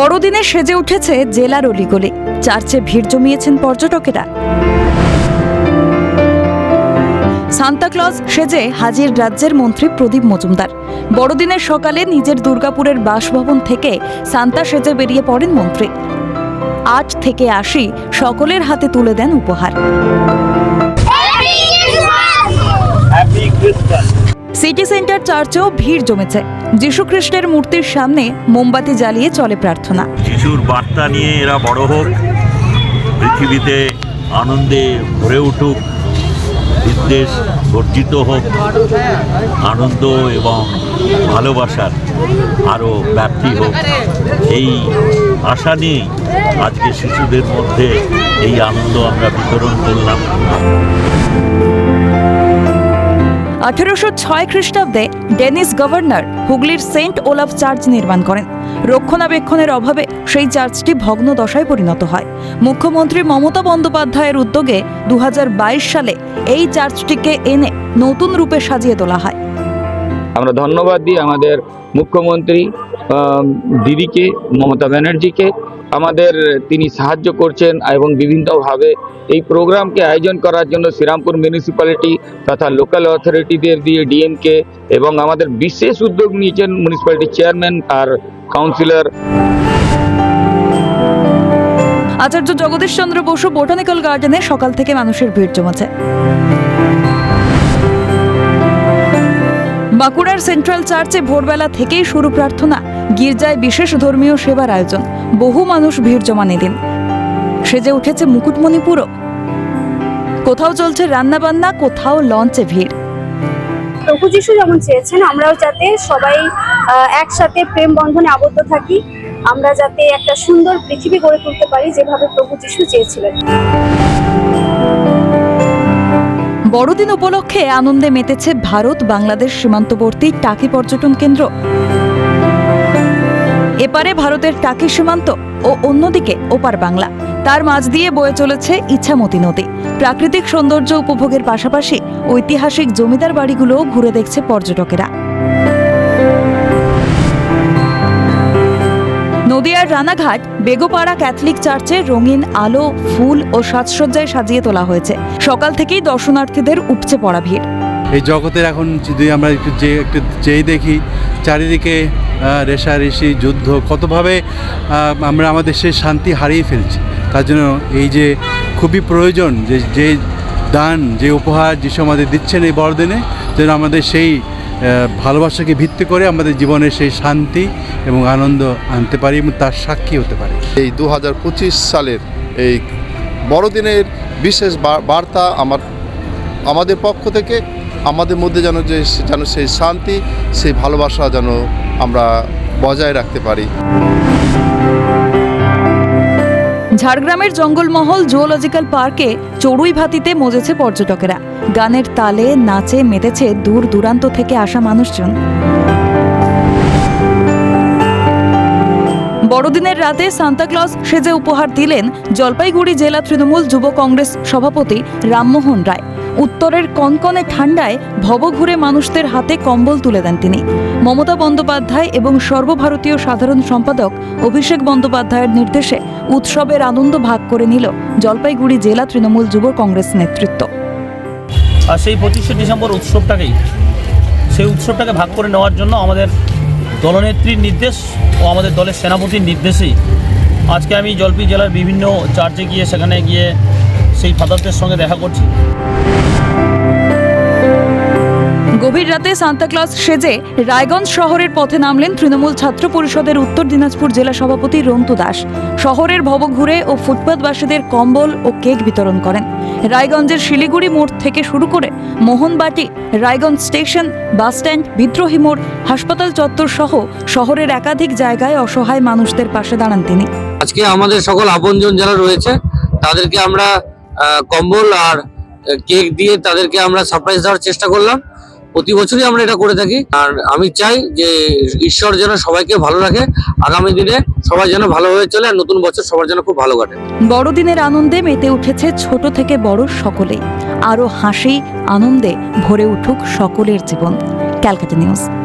বড়দিনে সেজে উঠেছে জেলার অলিগলি। চার্চে ভিড় জমিয়েছেন পর্যটকেরা। সান্তাক্লজ সেজে হাজির রাজ্যের মন্ত্রী প্রদীপ মজুমদার। বড়দিনের সকালে নিজের দুর্গাপুরের বাসভবন থেকে সান্তা সেজে বেরিয়ে পড়েন মন্ত্রী। আট থেকে আশি সকলের হাতে তুলে দেন উপহার। সিটি সেন্টার চার্চেও ভিড় জমেছে। যীশুখ্রিস্টের মূর্তির সামনে মোমবাতি জ্বালিয়ে চলে প্রার্থনা। যিশুর বার্তা নিয়ে এরা বড় হোক, পৃথিবীতে আনন্দে ভরে উঠুক, বিদ্বেষ বর্জিত হোক, আনন্দ এবং ভালোবাসার আরও ব্যাপ্তি হোক। এই আশা নিয়েই আজকে শিশুদের মধ্যে এই আনন্দ আমরা বিতরণ করলাম। আঠেরোশো ছয় খ্রিস্টাব্দে ডেনিস গভর্নর হুগলির সেন্ট ওলাফ চার্চ নির্মাণ করেন। রক্ষণাবেক্ষণের অভাবে সেই চার্চটি ভগ্ন দশায় পরিণত হয়। মুখ্যমন্ত্রী মমতা বন্দ্যোপাধ্যায়ের উদ্যোগে দু হাজার বাইশ সালে এই চার্চটিকে এনে নতুন রূপে সাজিয়ে তোলা হয়। আমরা ধন্যবাদ দিই আমাদের মুখ্যমন্ত্রী দিদিকে, মমতা ব্যানার্জিকে। আমাদের তিনি সাহায্য করছেন এবং বিভিন্নভাবে এই প্রোগ্রামকে আয়োজন করার জন্য শ্রীরামপুর মিউনিসিপ্যালিটি তথা লোকাল অথরিটিদের দিয়ে ডিএমকে এবং আমাদের বিশেষ উদ্যোগ নিয়েছেন মিউনিসিপ্যালিটি চেয়ারম্যান আর কাউন্সিলর আচার্য জগদীশ চন্দ্র বসু বোটানিক্যাল গার্ডেনে সকাল থেকে মানুষের ভিড় জমেছে। বাঁকুড়ার সেন্ট্রাল চার্চে ভোরবেলা থেকেই শুরু প্রার্থনা। গির্জায় বিশেষ ধর্মীয় সেবার আয়োজন। বহু মানুষ ভিড় জমান এদিন। সেজে উঠেছে মুকুটমণিপুরও। কোথাও চলছে রান্নাবান্না, কোথাও লঞ্চে ভিড়। প্রভু যিশু যেমন চেয়েছেন, আমরাও যাতে সবাই একসাথে প্রেম বন্ধনে আবদ্ধ থাকি, আমরা যাতে একটা সুন্দর পৃথিবী গড়ে তুলতে পারি যেভাবে প্রভু যিশু চেয়েছিলেন। বড়দিন উপলক্ষে আনন্দে মেতেছে ভারত, বাংলাদেশ সীমান্তবর্তী টাকি পর্যটন কেন্দ্র। এপারে ভারতের টাকি সীমান্ত ও অন্যদিকে ওপার বাংলা। তার মাঝ দিয়ে বয়ে চলেছে ইচ্ছামতি নদী। প্রাকৃতিক সৌন্দর্য উপভোগের পাশাপাশি ঐতিহাসিক জমিদার বাড়িগুলোও ঘুরে দেখছে পর্যটকেরা। নদিয়ার রানাঘাট, বেগোপাড়া ক্যাথলিক চার্চে রঙিন আলো, ফুল ও সাজসজ্জায় সাজিয়ে তোলা হয়েছে। সকাল থেকেই দর্শনার্থীদের উপচে পড়া ভিড়। এই জগতের এখন যদি আমরা একটু যে একটু যেই দেখি, চারিদিকে রেষারেষি যুদ্ধ, কতভাবে আমরা আমাদের সেই শান্তি হারিয়ে ফেলছি। তার জন্য এই যে খুবই প্রয়োজন যে যে দান, যে উপহার যিশু আমাদের দিচ্ছেন এই বড়দিনে, যেন আমাদের সেই ভালোবাসাকে ভিত্তি করে আমাদের জীবনে সেই শান্তি এবং আনন্দ আনতে পারি এবং তার সাক্ষী হতে পারি। এই দু হাজার পঁচিশ সালের এই বড়দিনের বিশেষ বার্তা আমার আমাদের পক্ষ থেকে আমাদের মধ্যে যেন যে যেন সেই শান্তি সেই ভালোবাসা যেন আমরা বজায় রাখতে পারি। ঝাড়গ্রামের জঙ্গলমহল জুওলজিক্যাল পার্কে চড়ুই ভাতিতে মজেছে পর্যটকেরা। গানের তালে নাচে মেতেছে দূর দূরান্ত থেকে আসা মানুষজন। বড়দিনের রাতে সান্তাক্লজ সেজে উপহার দিলেন জলপাইগুড়ি জেলা তৃণমূল যুব কংগ্রেস সভাপতি রামমোহন রায়। উত্তরের কনকনে ঠান্ডায় ভবঘুরে মানুষদের হাতে কম্বল তুলে দেন তিনি। মমতা বন্দ্যোপাধ্যায় এবং সর্বভারতীয় সাধারণ সম্পাদক অভিষেক বন্দ্যোপাধ্যায়ের নির্দেশে উৎসবের আনন্দ ভাগ করে নিল জলপাইগুড়ি জেলা তৃণমূল যুব কংগ্রেস নেতৃত্ব। আর সেই পঁচিশে ডিসেম্বর উৎসবটাকেই, সেই উৎসবটাকে ভাগ করে নেওয়ার জন্য আমাদের দলনেত্রীর নির্দেশ ও আমাদের দলের সেনাপতির নির্দেশেই আজকে আমি জলপাই জেলার বিভিন্ন চার্চে গিয়ে সেখানে গিয়ে সেই ফাদারদের সঙ্গে দেখা করছি। গভীর রাতে সান্তাক্লজ সেজে রায়গঞ্জ শহরের পথে নামলেন তৃণমূল ছাত্র পরিষদের উত্তর দিনাজপুর জেলা সভাপতি রন্তু দাস। শহরের ভব ঘুরে ও ফুটপাতবাসীদের কম্বল ও কেক বিতরণ করেন। রায়গঞ্জের শিলিগুড়ি মোড় থেকে শুরু করে মোহনবাটি, রায়গঞ্জ স্টেশন বাসস্ট্যান্ড বিদ্রোহী মোড়, হাসপাতাল চত্বর সহ শহরের একাধিক জায়গায় অসহায় মানুষদের পাশে দাঁড়ান তিনি। আজকে আমাদের সকল আপনজন যারা রয়েছে, তাদেরকে আমরা কম্বল আর কেক দিয়ে তাদেরকে আমরা সারপ্রাইজ দেওয়ার চেষ্টা করলাম। প্রতি বছরই আমরা এটা করে থাকি। আর আমি চাই যে ঈশ্বর যেন সবাইকে ভালো রাখে। আগামী দিনে সবাই যেন ভালোভাবে চলে আর নতুন বছর সবার যেন খুব ভালো কাটে। বড়দিনের আনন্দে মেতে উঠেছে ছোট থেকে বড় সকলেই আরও হাসি, আনন্দে ভরে উঠুক সকলের জীবন। ক্যালকাটা নিউজ।